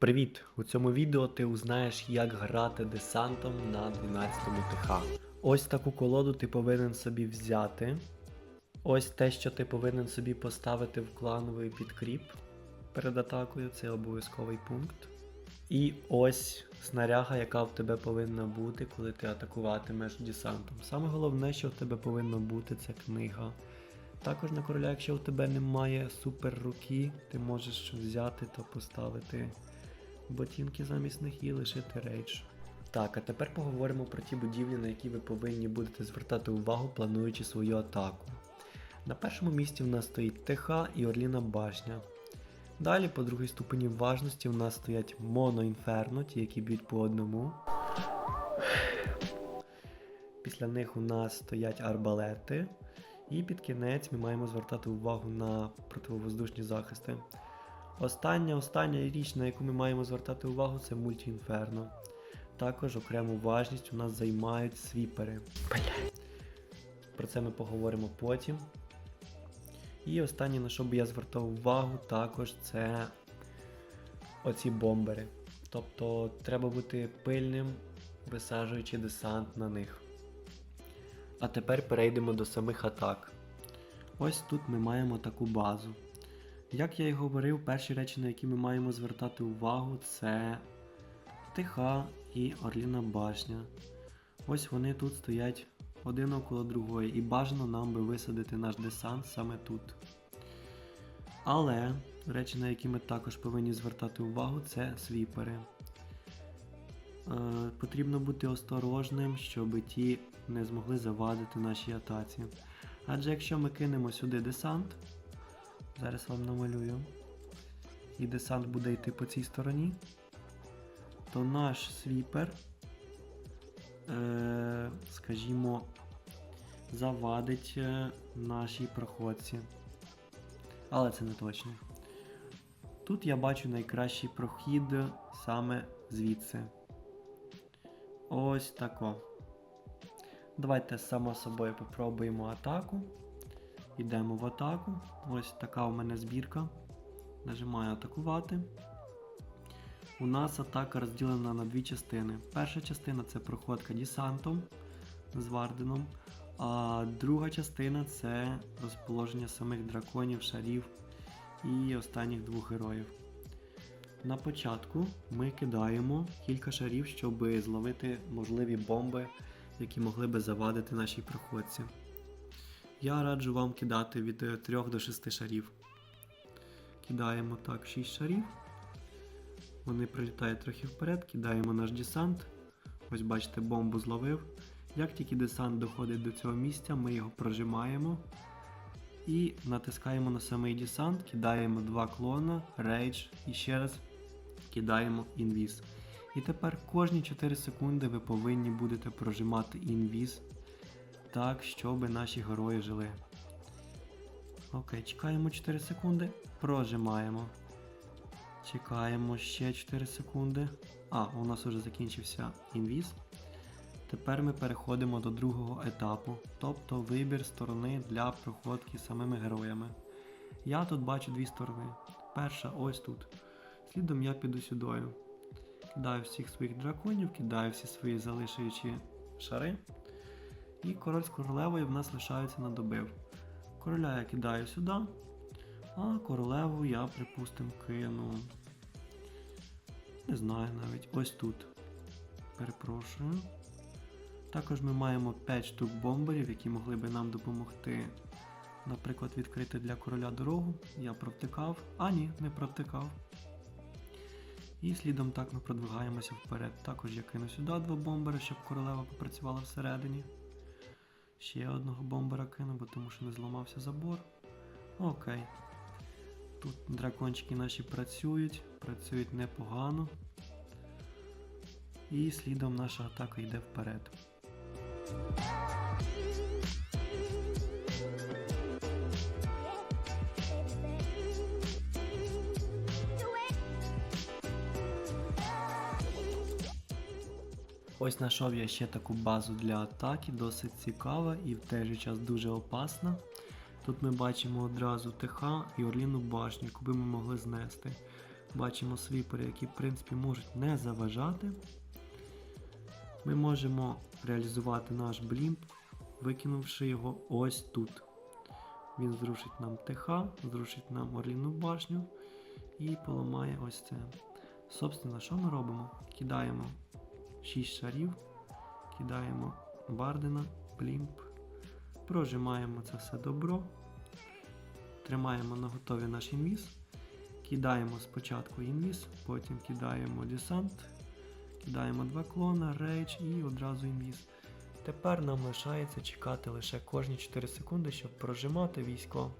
Привіт! У цьому відео ти узнаєш, як грати десантом на 12 ТХ. Ось таку колоду ти повинен собі взяти. Ось те, що ти повинен собі поставити в клановий підкріп перед атакою, це обов'язковий пункт. І ось снаряга, яка в тебе повинна бути, коли ти атакуватимеш десантом. Саме головне, що в тебе повинно бути, це книга. Також на короля, якщо в тебе немає супер руки, ти можеш взяти та поставити ботинки замість них і лишити рейдж. Так, а тепер поговоримо про ті будівлі, на які ви повинні будете звертати увагу, плануючи свою атаку. На першому місці в нас стоїть ТХ і Орліна Башня. Далі по другій ступені важності в нас стоять моноінферно, ті, які б'ють по одному. Після них у нас стоять арбалети. І під кінець ми маємо звертати увагу на противовоздушні захисти. Остання, остання річ, на яку ми маємо звертати увагу, це мультіінферно. Також окрему важність у нас займають свіпери. Про це ми поговоримо потім. І останнє, на що би я звертав увагу, також це оці бомбери. Тобто треба бути пильним, висаджуючи десант на них. А тепер перейдемо до самих атак. Ось тут ми маємо таку базу. Як я і говорив, перші речі, на які ми маємо звертати увагу, це ТХ і Орліна Башня. Ось вони тут стоять один около другої, і бажано нам би висадити наш десант саме тут. Але речі, на які ми також повинні звертати увагу, це свіпери. Е, потрібно бути осторожним, щоб ті не змогли завадити нашій атаці. Адже якщо ми кинемо сюди десант, зараз вам намалюю, і десант буде йти по цій стороні, то наш свіпер, е, скажімо, завадить е, нашій проходці. Але це не точно. Тут я бачу найкращий прохід саме звідси. Ось тако. Давайте само собою попробуємо атаку. Йдемо в атаку. Ось така у мене збірка. Нажимаю атакувати. У нас атака розділена на дві частини. Перша частина це проходка десантом з Варденом, а друга частина це розположення самих драконів, шарів і останніх двох героїв. На початку ми кидаємо кілька шарів, щоб зловити можливі бомби, які могли би завадити нашій проходці. Я раджу вам кидати від 3 до 6 шарів. Кидаємо так 6 шарів. Вони прилітають трохи вперед, кидаємо наш десант. Ось бачите, бомбу зловив. Як тільки десант доходить до цього місця, ми його прожимаємо і натискаємо на самий десант, кидаємо два клона, рейдж і ще раз кидаємо інвіз. І тепер кожні 4 секунди ви повинні будете прожимати інвіз так, щоб наші герої жили. Окей, чекаємо 4 секунди, прожимаємо. Чекаємо ще 4 секунди. А, у нас вже закінчився інвіз. Тепер ми переходимо до другого етапу, тобто вибір сторони для проходки самими героями. Я тут бачу дві сторони. Перша ось тут. Слідом я піду сюдою. Кидаю всіх своїх драконів, кидаю всі свої залишуючі шари. І король з королевою в нас лишаються на добив. Короля я кидаю сюди, а королеву я, припустимо, кину. Не знаю навіть ось тут. Перепрошую. Також ми маємо 5 штук бомберів, які могли би нам допомогти, наприклад, відкрити для короля дорогу. Я провтикав, а ні, не провтикав. І слідом так ми продвигаємося вперед. Також я кину сюди два бомбери, щоб королева попрацювала всередині. Ще одного бомбера кину, бо тому що не зламався забор. Окей. Тут дракончики наші працюють, працюють непогано. І слідом наша атака йде вперед. Ось знайшов я ще таку базу для атаки, досить цікава і в той же час дуже опасна. Тут ми бачимо одразу ТХ і Орліну башню, яку би ми могли знести. бачимо свіпери, які в принципі можуть не заважати. Ми можемо реалізувати наш блімп, викинувши його ось тут. Він зрушить нам ТХ, зрушить нам орліну башню і поламає ось це. Собственно, що ми робимо? Кидаємо 6 шарів, кидаємо Бардена, блімп, прожимаємо це все добро, тримаємо на готові наш інвіз, кидаємо спочатку інвіз, потім кидаємо десант, кидаємо два клона, рейдж і одразу інвіз. Тепер нам лишається чекати лише кожні 4 секунди, щоб прожимати військо.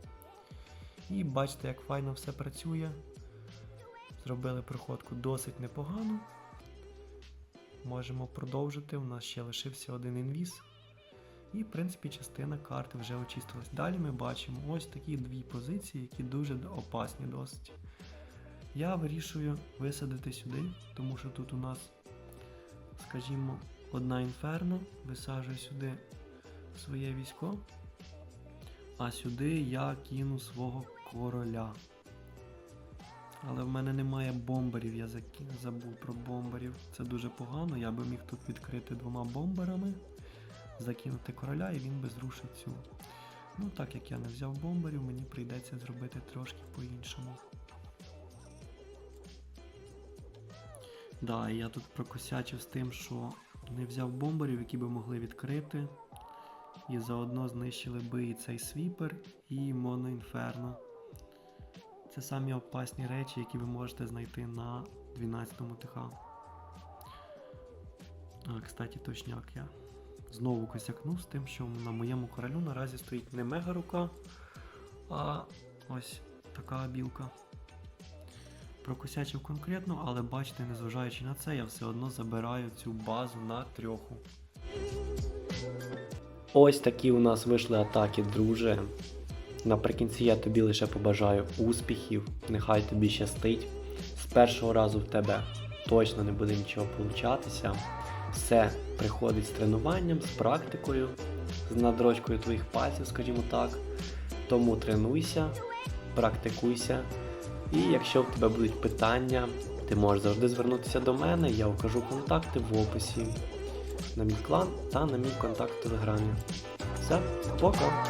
І бачите, як файно все працює. Зробили проходку досить непогано. Можемо продовжити. У нас ще лишився один інвіз. І, в принципі, частина карти вже очистилась. Далі ми бачимо ось такі дві позиції, які дуже опасні досить. Я вирішую висадити сюди, тому що тут у нас, скажімо, одна інферно, висаджую сюди своє військо, а сюди я кину свого короля. Але в мене немає бомберів, я забув про бомберів. Це дуже погано. Я би міг тут відкрити двома бомберами, закинути короля і він би зрушив цю. Ну, так як я не взяв бомберів, мені прийдеться зробити трошки по-іншому. Да, я тут прокосячив з тим, що не взяв бомберів, які би могли відкрити. І заодно знищили би і цей свіпер, і моноінферно. Це самі опасні речі, які ви можете знайти на 12-му ТХ. А, кстати, точняк я знову косякнув з тим, що на моєму королю наразі стоїть не мега рука, а ось така білка. Прокосячив конкретно, але бачите, незважаючи на це, я все одно забираю цю базу на трьоху. Ось такі у нас вийшли атаки, друже. Наприкінці я тобі лише побажаю успіхів, нехай тобі щастить. З першого разу в тебе точно не буде нічого получатися. Все приходить з тренуванням, з практикою, з надрочкою твоїх пальців, скажімо так. Тому тренуйся, практикуйся. І якщо в тебе будуть питання, ти можеш завжди звернутися до мене, я укажу контакти в описі на мій клан та на мій контакт в телеграмі. Все, пока!